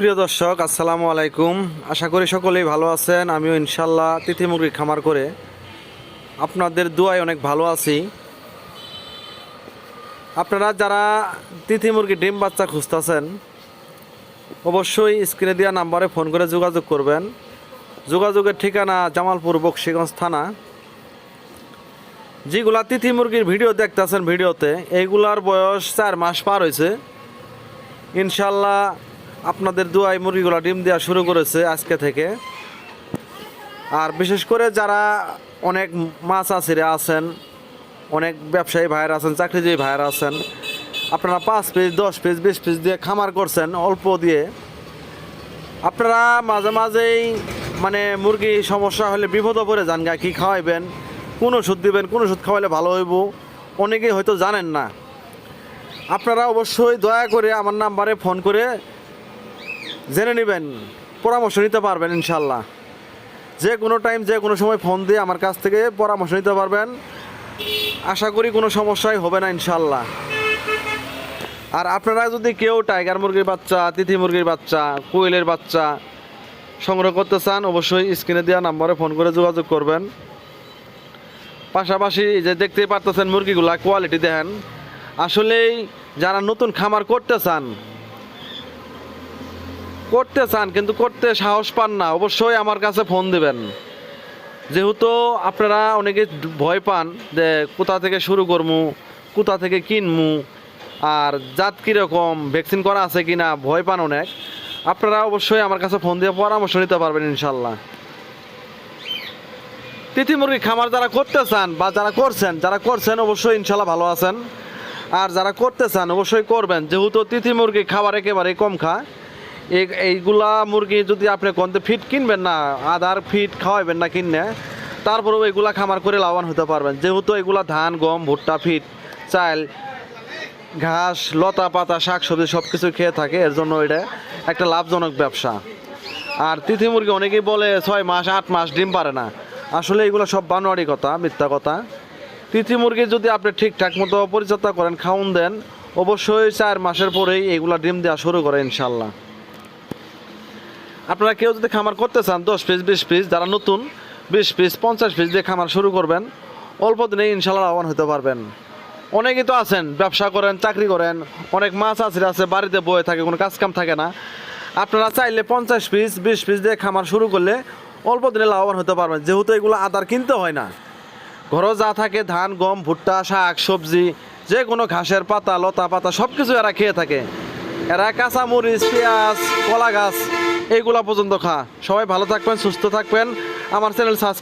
প্রিয় দর্শক, আসসালামু আলাইকুম। আশা করি সকলেই ভালো আছেন। আমিও ইনশাল্লাহ তিথি মুরগি খামার করে আপনাদের দুয়ায় অনেক ভালো আছি। আপনারা যারা তিথি মুরগি ডিম বাচ্চা খুঁজতেছেন, অবশ্যই স্ক্রিনে দেওয়া নাম্বারে ফোন করে যোগাযোগ করবেন। যোগাযোগের ঠিকানা জামালপুর, বক্সিগঞ্জ থানা। যেগুলা তিথি মুরগির ভিডিও দেখতেছেন ভিডিওতে এইগুলার বয়স চার মাস পার হয়েছে। ইনশাল্লাহ আপনাদের দুয়াই মুরগিগুলো ডিম দেওয়া শুরু করেছে আজকে থেকে। আর বিশেষ করে যারা অনেক মাছ আছিরে আছেন, অনেক ব্যবসায়ী ভাইয়ের আছেন, চাকরিজীবী ভাইয়েরা আছেন, আপনারা পাঁচ পিস, দশ পিস, বিশ পিস দিয়ে খামার করছেন অল্প দিয়ে। আপনারা মাঝে মাঝেই মানে মুরগি সমস্যা হলে বিপদও পড়ে যান গা, কী খাওয়াইবেন, কোন ওষুধ দিবেন, কোন ওষুধ খাওয়াইলে ভালো হইব, অনেকেই হয়তো জানেন না। আপনারা অবশ্যই দয়া করে আমার নাম্বারে ফোন করে জেনে নেবেন, পরামর্শ নিতে পারবেন ইনশাল্লাহ যে কোনো টাইম যে কোনো সময় ফোন দিয়ে আমার কাছ থেকে পরামর্শ নিতে পারবেন। আশা করি কোনো সমস্যাই হবে না ইনশাল্লাহ আর আপনারা যদি কেউ টাইগার মুরগির বাচ্চা তিথি মুরগির বাচ্চা, কোয়েলের বাচ্চা সংগ্রহ করতে চান, অবশ্যই স্ক্রিনে দেওয়া নাম্বারে ফোন করে যোগাযোগ করবেন। পাশাপাশি যে দেখতে পারতেছেন মুরগিগুলা কোয়ালিটি দেখেন। আসলেই যারা নতুন খামার করতে চান করতে চান, কিন্তু করতে সাহস পান না, অবশ্যই আমার কাছে ফোন দিবেন। যেহেতু আপনারা অনেকে ভয় পান যে কোথা থেকে শুরু করমু, কোথা থেকে কিনমু, আর জাত কীরকম, ভ্যাকসিন করা আছে কি না ভয় পান অনেক। আপনারা অবশ্যই আমার কাছে ফোন দিয়ে পরামর্শ নিতে পারবেন ইনশাল্লাহ তিথি মুরগি খামার যারা করতে চান বা যারা করছেন যারা করছেন অবশ্যই ইনশাল্লাহ ভালো আছেন। আর যারা করতে চান অবশ্যই করবেন, যেহেতু তিথি মুরগি খাবার একেবারে কম খায়। এইগুলা মুরগি যদি আপনি কন্তে ফিট কিনবেন না আধার ফিট খাওয়াইবেন না কিনে, তারপরেও এগুলা খামার করে লাভবান হতে পারবেন। যেহেতু এগুলা ধান, গম, ভুট্টা, ফিট, চাল, ঘাস, লতা, পাতা শাক সবজি সব কিছু খেয়ে থাকে, এর জন্য এটা একটা লাভজনক ব্যবসা। আর তিথি মুরগি অনেকেই বলে ছয় মাস, আট মাস ডিম পারে না। আসলে এগুলো সব বানোয়ারি কথা, মিথ্যা কথা। তিথি মুরগি যদি আপনি ঠিকঠাক মতো পরিচর্যা করেন, খাওন দেন, অবশ্যই চার মাসের পরেই এগুলা ডিম দেওয়া শুরু করে ইনশাল্লাহ আপনারা কেউ যদি খামার করতে চান, দশ পিস বিশ পিস যারা নতুন, বিশ পিস পঞ্চাশ পিস দিয়ে খামার শুরু করবেন, অল্প দিনে ইনশাল্লাহ লাভবান হতে পারবেন। অনেকেই তো আছেন, ব্যবসা করেন, চাকরি করেন, অনেক মাছ আছে আছে, বাড়িতে বয়ে থাকে, কোনো কাজ কাম থাকে না। আপনারা চাইলে পঞ্চাশ পিস বিশ পিস দিয়ে খামার শুরু করলে অল্প দিনে লাভবান হতে পারবেন, যেহেতু এগুলো আদার কিনতে হয় না। ঘরও যা থাকে, ধান, গম, ভুট্টা, শাক, সবজি যে কোনো ঘাসের পাতা, লতা পাতা সব কিছু এরা খেয়ে থাকে। এরা কাঁচা মরিচ পেঁয়াজ, কলা গাছ এইগুলা পর্যন্ত খা। সবাই ভালো থাকবেন সুস্থ থাকবেন। আমার চ্যানেল সাবস্ক্রাইব